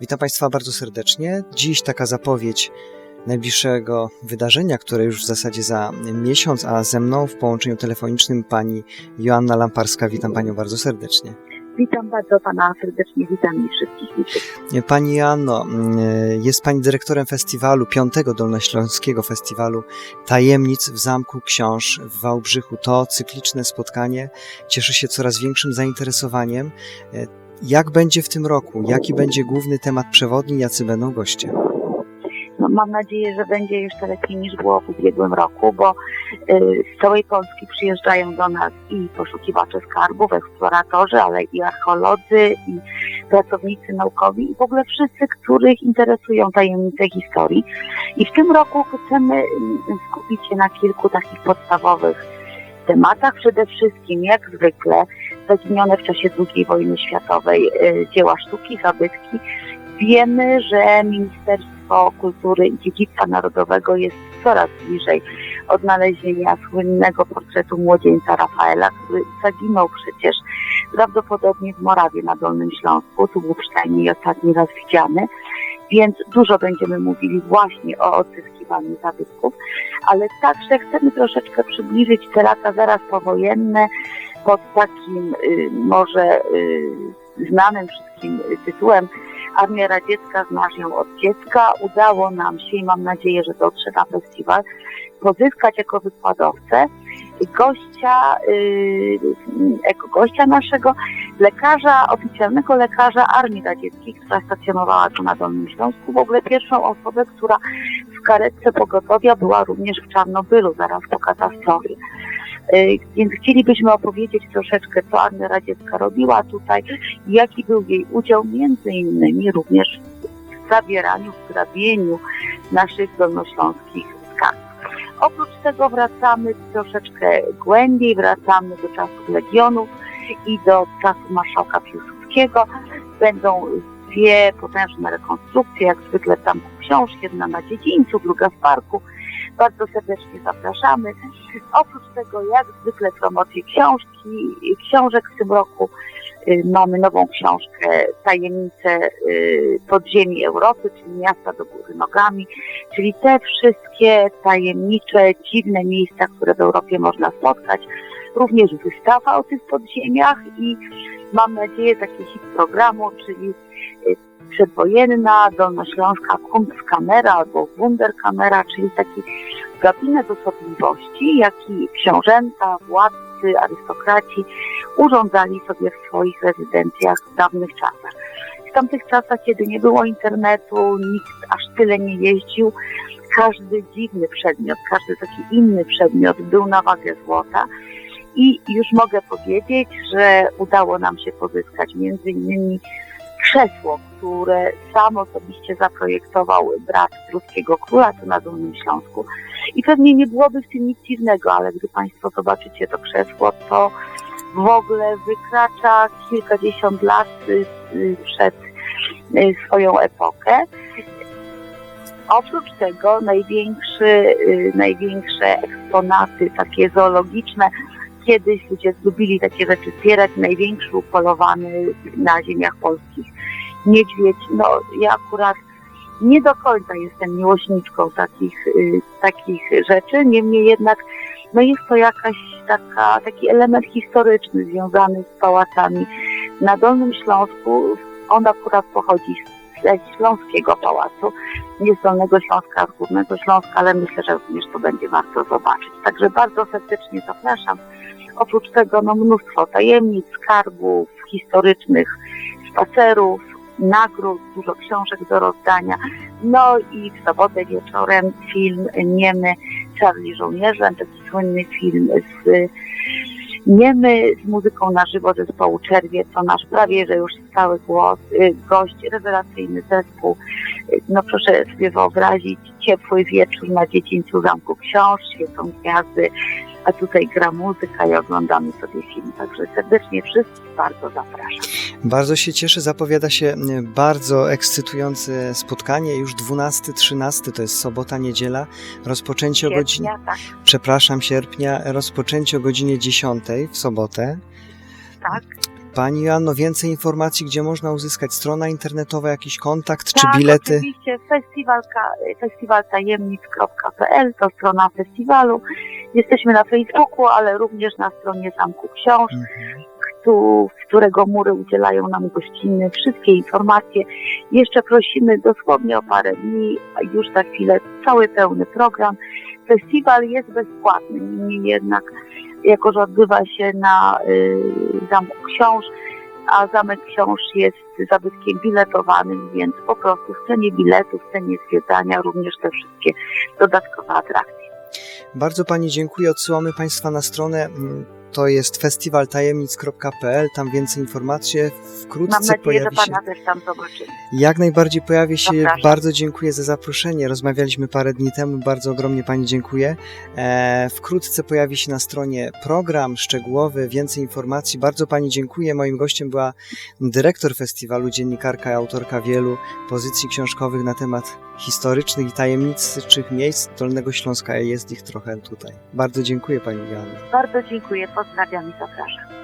Witam Państwa bardzo serdecznie. Dziś taka zapowiedź najbliższego wydarzenia, które już w zasadzie za miesiąc, a ze mną w połączeniu telefonicznym pani Joanna Lamparska. Witam Panią bardzo serdecznie. Witam bardzo Pana serdecznie, witam i wszystkich widzów. Pani Joanno, jest Pani dyrektorem festiwalu, piątego Dolnośląskiego Festiwalu Tajemnic w Zamku Książ w Wałbrzychu. To cykliczne spotkanie cieszy się coraz większym zainteresowaniem. Jak będzie w tym roku? Jaki będzie główny temat przewodni? Jacy będą goście? No, mam nadzieję, że będzie jeszcze lepiej niż było w ubiegłym roku, bo y, z całej Polski przyjeżdżają do nas i poszukiwacze skarbów, eksploratorzy, ale i archeolodzy, i pracownicy naukowi, i w ogóle wszyscy, których interesują tajemnice historii. I w tym roku chcemy y, skupić się na kilku takich podstawowych tematach. Przede wszystkim, jak zwykle, zaginione w czasie II wojny światowej y, dzieła sztuki, zabytki. Wiemy, że Ministerstwo Kultury i Dziedzictwa Narodowego jest coraz bliżej odnalezienia słynnego portretu młodzieńca Rafaela, który zaginął przecież prawdopodobnie w Morawie na Dolnym Śląsku. Tu był przynajmniej ostatni raz widziany. Więc dużo będziemy mówili właśnie o odzyskiwaniu zabytków, ale także chcemy troszeczkę przybliżyć te lata zaraz powojenne, pod takim y, może y, znanym wszystkim tytułem Armia Radziecka znasz ją od dziecka. Udało nam się i mam nadzieję, że dotrze na festiwal, pozyskać jako wykładowcę gościa, y, jako gościa naszego lekarza, oficjalnego lekarza Armii Radzieckiej, która stacjonowała tu na Dolnym Śląsku. W ogóle pierwszą osobę, która w karetce pogotowia była również w Czarnobylu zaraz po katastrofie. Więc chcielibyśmy opowiedzieć troszeczkę, co Armia Radziecka robiła tutaj, jaki był jej udział między innymi również w zabieraniu, w grabieniu naszych dolnośląskich skarbów. Oprócz tego wracamy troszeczkę głębiej, wracamy do czasów Legionów i do czasów marszałka Piłsudskiego. Będą dwie potężne rekonstrukcje, jak zwykle tam książ, jedna na dziedzińcu, druga w parku. Bardzo serdecznie zapraszamy. Oprócz tego, jak zwykle, promocje książki, książek w tym roku. Y, mamy nową książkę Tajemnice y, podziemi Europy, czyli miasta do góry nogami, czyli te wszystkie tajemnicze, dziwne miejsca, które w Europie można spotkać. Również wystawa o tych podziemiach i mam nadzieję taki hit programu, czyli y, przedwojenna dolnośląska Kunstkamera albo Wunderkamera, czyli taki gabinet osobliwości, jaki książęta, władcy, arystokraci urządzali sobie w swoich rezydencjach w dawnych czasach. W tamtych czasach, kiedy nie było internetu, nikt aż tyle nie jeździł, każdy dziwny przedmiot, każdy taki inny przedmiot był na wagę złota. I już mogę powiedzieć, że udało nam się pozyskać między innymi krzesło, które sam osobiście zaprojektował brat pruskiego króla tu na Dolnym Śląsku. I pewnie nie byłoby w tym nic dziwnego, ale gdy Państwo zobaczycie to krzesło, to w ogóle wykracza kilkadziesiąt lat przed swoją epokę. Oprócz tego największy, największe eksponaty takie zoologiczne kiedyś ludzie lubili takie rzeczy zbierać. Największy upolowany na ziemiach polskich niedźwiedź. No ja akurat nie do końca jestem miłośniczką takich, y, takich rzeczy, niemniej jednak no jest to jakaś taka, taki element historyczny związany z pałacami. Na Dolnym Śląsku on akurat pochodzi ze Śląskiego Pałacu, nie z Dolnego Śląska, z Górnego Śląska, ale myślę, że również to będzie warto zobaczyć. Także bardzo serdecznie zapraszam. Oprócz tego no, mnóstwo tajemnic, skarbów historycznych, spacerów, nagród, dużo książek do rozdania. No i w sobotę wieczorem film Niemy Charlie Żołnierzem, taki słynny film z Niemy z muzyką na żywo zespołu Czerwie, to nasz prawie, że już stały głos, gość, rewelacyjny zespół. No proszę sobie wyobrazić, ciepły wieczór na dziedzińcu Zamku Książ, świecą gwiazdy, a tutaj gra muzyka i oglądamy sobie film. Także serdecznie wszystkich bardzo zapraszam. Bardzo się cieszę, zapowiada się bardzo ekscytujące spotkanie, już 12-13, to jest sobota, niedziela, rozpoczęcie o godzinie, tak. przepraszam, sierpnia, rozpoczęcie o godzinie 10 w sobotę. Tak. Pani Joanno, więcej informacji, gdzie można uzyskać strona internetowa, jakiś kontakt czy tak, bilety? oczywiście festiwalka, festiwaltajemnic.pl to strona festiwalu. Jesteśmy na Facebooku, ale również na stronie Zamku Książ, Mhm. tu, z którego mury udzielają nam gościny wszystkie informacje. Jeszcze prosimy dosłownie o parę dni, a już za chwilę cały pełny program. Festiwal jest bezpłatny, niemniej jednak, jako że odbywa się na y, Zamku Książ, a Zamek Książ jest zabytkiem biletowanym, więc po prostu w cenie biletu, w cenie zwiedzania również te wszystkie dodatkowe atrakcje. Bardzo Pani dziękuję. Odsyłamy Państwa na stronę. To jest festiwaltajemnic.pl. Tam więcej informacji. Wkrótce Mam nadzieję, że pojawi się. Pana też tam zobaczymy. Jak najbardziej pojawi się. Zapraszam. Bardzo dziękuję za zaproszenie. Rozmawialiśmy parę dni temu. Bardzo ogromnie Pani dziękuję. E, wkrótce pojawi się na stronie program szczegółowy, więcej informacji. Bardzo Pani dziękuję. Moim gościem była dyrektor festiwalu, dziennikarka i autorka wielu pozycji książkowych na temat historycznych i tajemniczych miejsc Dolnego Śląska. Jest ich trochę tutaj. Bardzo dziękuję Pani Joanna. Bardzo dziękuję, pozdrawiam i zapraszam.